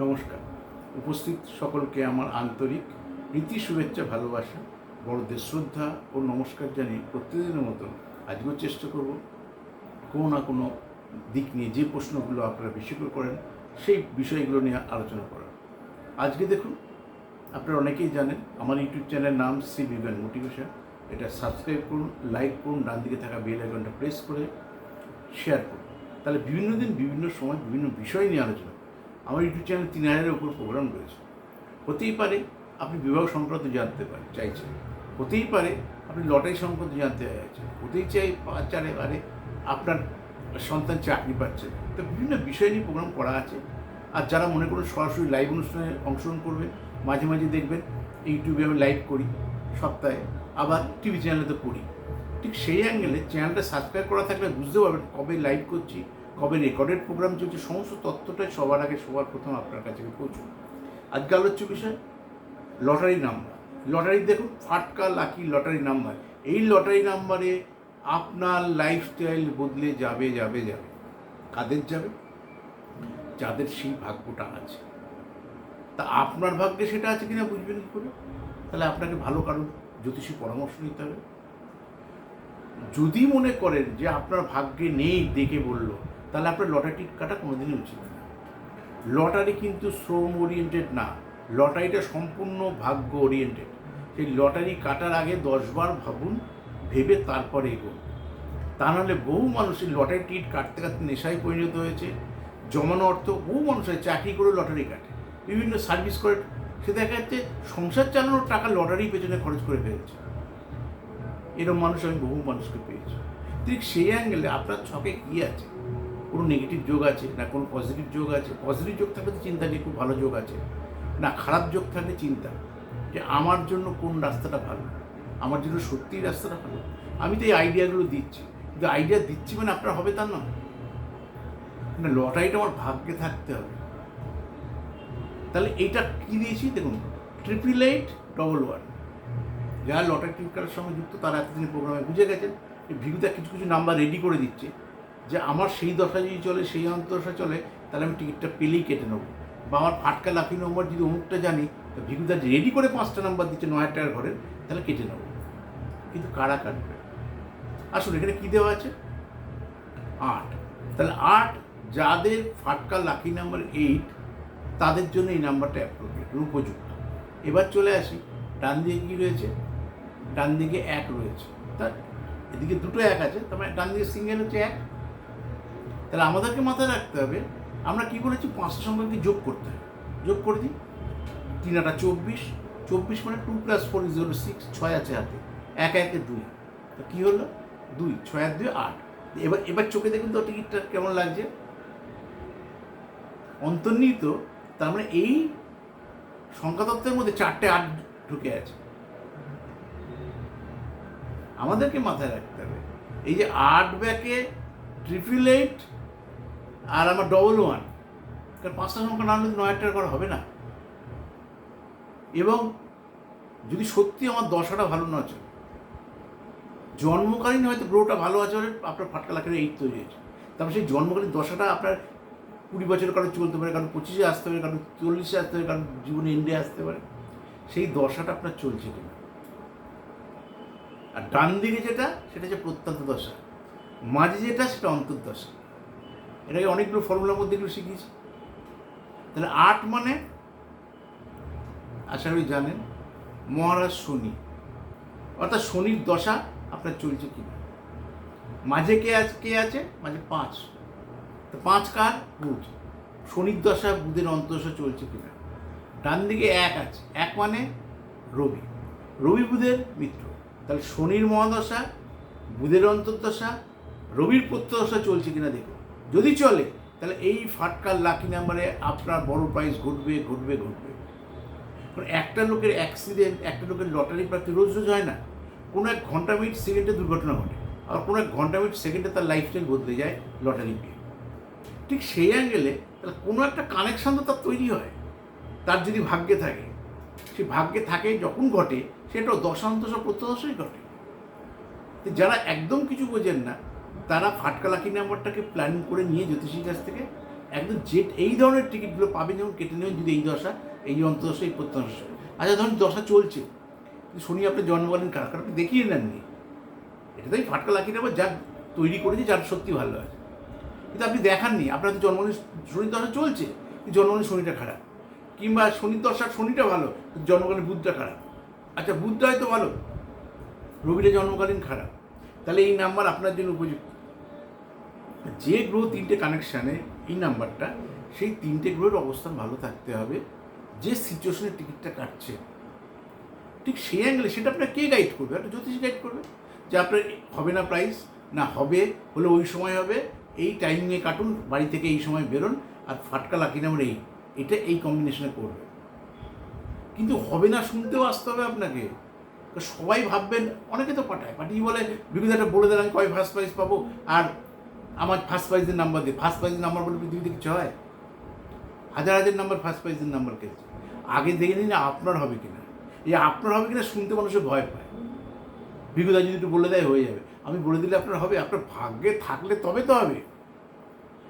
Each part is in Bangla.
নমস্কার। উপস্থিত সকলকে আমার আন্তরিক রীতি শুভেচ্ছা, ভালোবাসা, বড়দের শ্রদ্ধা ও নমস্কার জানিয়ে প্রতিদিনের মতন আজকেও চেষ্টা করব কোনো না কোনো দিক নিয়ে যে প্রশ্নগুলো আপনারা বেশি করে করেন, সেই বিষয়গুলো নিয়ে আলোচনা করা আজকে দেখুন, আপনারা অনেকেই জানেন, আমার ইউটিউব চ্যানেলের নাম শ্রী বিজ্ঞান মোটিভেশন। এটা সাবস্ক্রাইব করুন, লাইক করুন, ডান দিকে থাকা বেল আইকনটা প্রেস করে শেয়ার করুন। তাহলে বিভিন্ন দিন, বিভিন্ন সময়, বিভিন্ন বিষয় নিয়ে আলোচনা। আমার ইউটিউব চ্যানেল তিন হাজারের উপর প্রোগ্রাম রয়েছে। হতেই পারে আপনি বিবাহ সংক্রান্ত জানতে পারেন, চাইছেন। হতেই পারে আপনি লটারি সংক্রান্ত জানতে চাইছেন। হতেই চাই চারে পারে আপনার সন্তান চাকরি পাচ্ছে। তো বিভিন্ন বিষয় নিয়ে প্রোগ্রাম করা আছে। আর যারা মনে করুন সরাসরি লাইভ অনুষ্ঠানে অংশগ্রহণ করবে, মাঝে মাঝে দেখবেন ইউটিউবে আমি লাইভ করি সপ্তাহে, আবার টিভি চ্যানেলে তো করি। ঠিক সেই অ্যাঙ্গেলে চ্যানেলটা সাবস্ক্রাইব করা থাকলে বুঝতে পারবেন কবে লাইভ করছি কবে রেকর্ডেড প্রোগ্রাম চলছে, সমস্ত তথ্যটাই সবার আগে, সবার প্রথম আপনার কাছে পৌঁছুন আজকে আলোচ্য বিষয় লটারি নাম্বার লটারি দেখুন, ফাটকা লাকি লটারি নাম্বার এই লটারি নাম্বারে আপনার লাইফস্টাইল বদলে যাবে যাবে যাবে। কাদের যাবে? যাদের সেই ভাগ্যটা আছে। তা আপনার ভাগ্যে সেটা আছে কিনা বুঝবেন কী করে? তাহলে আপনাকে ভালো কারণ, জ্যোতিষী পরামর্শ নিতে হবে। যদি মনে করেন যে আপনার ভাগ্যে নেই, দেখে বলল তাহলে আপনার লটারি টিকিট কাটা কোনোদিনই উচিত না। লটারি কিন্তু শ্রম ওরিয়েন্টেড না। লটারিটা সম্পূর্ণ ভাগ্য ওরিয়েন্টেড সেই লটারি কাটার আগে দশবার ভাবুন, ভেবে তারপরে এগোন। তা নাহলে বহু মানুষের লটারি টিকিট কাটতে কাটতে নেশায় পরিণত হয়েছে। জমানো অর্থ বহু মানুষের চাকরি করে লটারি কাটে। বিভিন্ন সার্ভিস করে। সে দেখা যাচ্ছে সংসার চালানোর টাকা লটারি পেছনে খরচ করে ফেলছে। এরকম মানুষ আমি বহু মানুষকে পেয়েছি। ঠিক সেই অ্যাঙ্গেলে আপনার ছকে কী আছে? কোনো নেগেটিভ যোগ আছে, না কোনো পজিটিভ যোগ আছে পজিটিভ যোগ থাকলে তো চিন্তা নেই, খুব ভালো যোগ আছে। না, খারাপ যোগ থাকলে চিন্তা, যে আমার জন্য কোন রাস্তাটা ভালো, আমার জন্য সত্যিই রাস্তাটা ভালো। আমি তো এই আইডিয়াগুলো দিচ্ছি, কিন্তু আইডিয়া দিচ্ছি মানে আপনার হবে তা না না, লটারিটা আমার ভাগ্যে থাকতে হবে। তাহলে এইটা কী দিয়েছি দেখুন ট্রিপল এইট ডবল ওয়ান যারা লটারি টিকিট কাটার সঙ্গে যুক্ত, তারা এতদিন প্রোগ্রামে বুঝে গেছেন ভিগুদা কিছু কিছু নাম্বার রেডি করে দিচ্ছে। যে আমার সেই দশা যদি চলে, সেই অন্তদশা চলে, তাহলে আমি টিকিটটা পেলেই কেটে নেব। বা আমার ফাটকা লাফি নম্বর যদি অমুকটা জানি, তো ভিগুদা রেডি করে পাঁচটা নাম্বার দিচ্ছে নয় হাজার টাকার ঘরের, তাহলে কেটে নেব। কিন্তু কারা কাটবে? আসলে এখানে কী দেওয়া আছে? আট। তাহলে আট, যাদের ফাটকা লাকি নাম্বার এইট তাদের জন্য এই নাম্বারটা অ্যাপ্রোপ্রিয়েট উপযুক্ত। এবার চলে আসি, ডান দিকে কী রয়েছে? ডান দিকে এক রয়েছে। তার এদিকে দুটো এক আছে, তার মানে ডান দিকে সিঙ্গেল হচ্ছে এক তাহলে আমাদেরকে মাথায় রাখতে হবে, আমরা কী করেছি? পাঁচটা সংখ্যাকে যোগ করতে হবে। যোগ করে দিই তিন আটা চব্বিশ চব্বিশ মানে two plus four is zero six ছয় আছে হাতে। এক, একে, দুই। তো কী হলো? দুই, ছয় আর দুই, আট। এবার এবার চোখে দেখুন তো টিকিটটা কেমন লাগছে। অন্তর্নিহিত, তার মানে এই সংখ্যাতত্ত্বের মধ্যে চারটে আট ঢুকে আছে। আমাদেরকে মাথায় রাখতে হবে। এই যে আট ব্যাকে ট্রিপল এইট আর আমার ডবল ওয়ান কারণ পাঁচটা সংখ্যা না হলে নয় হাজার টাকা করা হবে না। এবং যদি সত্যি আমার দশাটা ভালো না চলে জন্মকালীন হয়তো গ্রহটা ভালো আছে বলে আপনার ফাটকা লাখের এইট তৈরি হয়েছে। তারপর সেই জন্মকালীন দশাটা আপনার কুড়ি বছরের কারও চলতে পারে, কারণ পঁচিশে আসতে পারে, কারণ চল্লিশে আসতে পারে, কারণ জীবনে ইন্ডিয়া আসতে পারে। সেই দশাটা আপনার চলছে কিনা। আর ডান দিকে যেটা, সেটা হচ্ছে প্রত্যন্ত দশা। মাঝে যেটা, সেটা অন্তর্দশা। এটাকে অনেকগুলো ফর্মুলার মধ্যে এগুলো শিখিয়েছি? তাহলে আট মানে আশা করি জানেন, মহারাজ শনি। অর্থাৎ শনির দশা আপনার চলছে কিনা মাঝে কে আছে কে আছে? মাঝে পাঁচ। তো পাঁচ কার? বুধ। শনির দশা, বুধের অন্তদশা চলছে কিনা ডান দিকে এক আছে। এক মানে রবি। রবি, বুধের মিত্র। তাহলে শনির মহাদশা, বুধের অন্তর্দশা, রবির প্রত্যদশা চলছে কিনা দেখুন। যদি চলে, তাহলে এই ফাটকার লাকি নাম্বারে আপনার বড় প্রাইজ ঘটবে ঘটবে ঘটবে। কারণ একটা লোকের অ্যাক্সিডেন্ট একটা লোকের লটারি প্রাপ্তি রোজ রোজ হয় না। কোনো এক ঘণ্টা মিনিট সেকেন্ডে দুর্ঘটনা ঘটে। আর কোনো এক ঘণ্টা মিনিট সেকেন্ডে তার লাইফস্টাইল বদলে যায় লটারি পেয়ে ঠিক সেই অ্যাঙ্গেলে তাহলে কোনো একটা কানেকশান তো তার তৈরি হয়। তার যদি ভাগ্যে থাকে সে ভাগ্যে থাকে যখন ঘটে, সেটাও দশান্তশ প্রত্যদশই ঘটে। যারা একদম কিছু বোঝেন না তারা ফাটকা লাকি নাম্বারটাকে প্ল্যানিং করে নিয়ে জ্যোতিষীর কাছ থেকে একদম যে এই ধরনের টিকিটগুলো পাবেন যেমন কেটে নেবেন যদি এই দশা, এই অন্তদশা, এই প্রত্যদশা। আচ্ছা ধরুন দশা চলছে। শনি আপনার জন্মকালীন কার কারণ দেখিয়ে নেননি? এটা তো তাই ফাটকা লাগিয়ে নেবার যার তৈরি করেছে, যার সত্যি ভালো আছে। কিন্তু আপনি দেখাননি। আপনার তো জন্মকালীন শনির দশা চলছে জন্মকালীন শনিটা খারাপ। কিংবা শনির দশার শনিটা ভালো জন্মকালীন বুধটা খারাপ। আচ্ছা বুধটা হয়তো ভালো। রবিটা জন্মকালীন খারাপ। তাহলে এই নাম্বার আপনার জন্য উপযুক্ত। যে গ্রহ তিনটে কানেকশানে এই নাম্বারটা, সেই তিনটে গ্রহের অবস্থান ভালো থাকতে হবে। যে সিচুয়েশনে টিকিটটা কাটছে, ঠিক সেই অ্যাঙ্গেলে সেটা আপনার কে গাইড করবে? একটা জ্যোতিষ গাইড করবে যে আপনার হবে না প্রাইস না হবে, হলে ওই সময় হবে, এই টাইমিংয়ে কাটুন, বাড়ি থেকে এই সময় বেরোন, আর ফাটকা লাকি নাম্বার এই, এটা এই কম্বিনেশনে করবে। কিন্তু হবে না শুনতেও আসতে হবে আপনাকে। সবাই ভাববেন, অনেকে তো পাঠায় পাঠিয়ে বলে বিবিধাটা বলে দেন আমি কয় ফার্স্ট প্রাইজ পাবো? আর আমার ফার্স্ট প্রাইজের নাম্বার দিয়ে ফার্স্ট প্রাইজের নাম্বার বলে পৃথিবীতে কিছু হয়? হাজার হাজার নাম্বার ফার্স্ট প্রাইজের নাম্বার খেলছে। আগে দেখে নিন আপনার হবে কিনা। এই আপনার হবে কিনা শুনতে মানুষের ভয় পায়। বিবিধা যদি একটু বলে দেয়, হয়ে যাবে। আমি বলে দিলে আপনার হবে, আপনার ভাগ্যে থাকলে তবে তো হবে।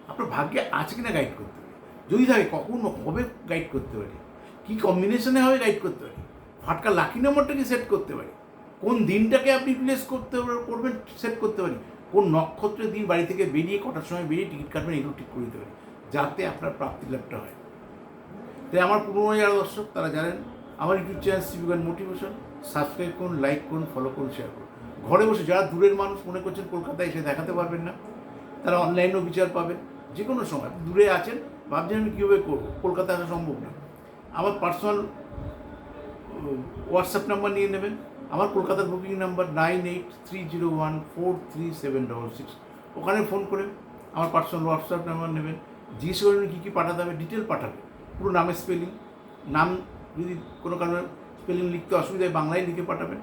আপনার ভাগ্যে আছে কিনা গাইড করতে পারি যদি থাকে, কখন হবে গাইড করতে পারি। কী কম্বিনেশনে হবে গাইড করতে পারি? ফাটকা লাকি নম্বরটাকে সেট করতে পারি? কোন দিনটাকে আপনি প্লেস করতে করবেন সেট করতে পারি? কোন নক্ষত্রের দিন বাড়ি থেকে বেরিয়ে কটার সময় বেরিয়ে টিকিট কাটবেন, এগুলো ঠিক করে দিতে পারি, যাতে আপনার প্রাপ্তি লাভটা হয়। তাই আমার পুরনো যারা দর্শক, তারা জানেন, আমার ইউটিউব চ্যানেল সিভিগান মোটিভেশন সাবস্ক্রাইব করুন লাইক করুন ফলো করুন শেয়ার করুন। ঘরে বসে যারা দূরের মানুষ মনে করছেন কলকাতায় এসে দেখাতে পারবেন না, তারা অনলাইনেও বিচার পাবেন। যে কোনো সময়, দূরে আছেন, ভাবছেন আমি কীভাবে করব? কলকাতা আসা সম্ভব না। আমার পার্সোনাল হোয়াটসঅ্যাপ নাম্বার নিয়ে নেবেন। আমার কলকাতার booking number nine eight three zero one four three seven double six ওখানে ফোন করে আমার পার্সোনাল হোয়াটসঅ্যাপ নাম্বার নেবেন। জিজ্ঞেস করবেন কী কী পাঠাতে হবে ডিটেল পাঠাবে। পুরো নামের স্পেলিং নাম যদি কোনো কারণে স্পেলিং লিখতে অসুবিধা হয়, বাংলায় লিখে পাঠাবেন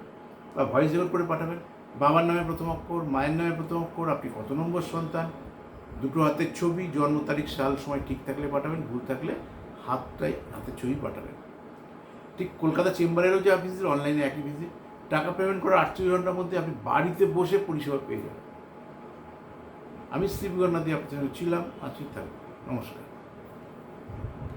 বা ভয়েস রেকর্ড করে পাঠাবেন। বাবার নামে প্রথম অক্ষর, মায়ের নামে প্রথম অক্ষর, আপনি কত নম্বর সন্তান, দুটো হাতের ছবি, জন্ম তারিখ, সাল, সময় ঠিক থাকলে পাঠাবেন, ভুল থাকলে হাতটাই, হাতের ছবি পাঠাবেন। ঠিক কলকাতা চেম্বারেরও যে অফিসের অনলাইনে একই ভিজিট টাকা পেমেন্ট করার আটচল্লিশ ঘণ্টার মধ্যে আপনি বাড়িতে বসে পরিষেবা পেয়ে যাবেন। আমি শ্রী দিয়ে আপনার ছিলাম আজকে থাকব। নমস্কার।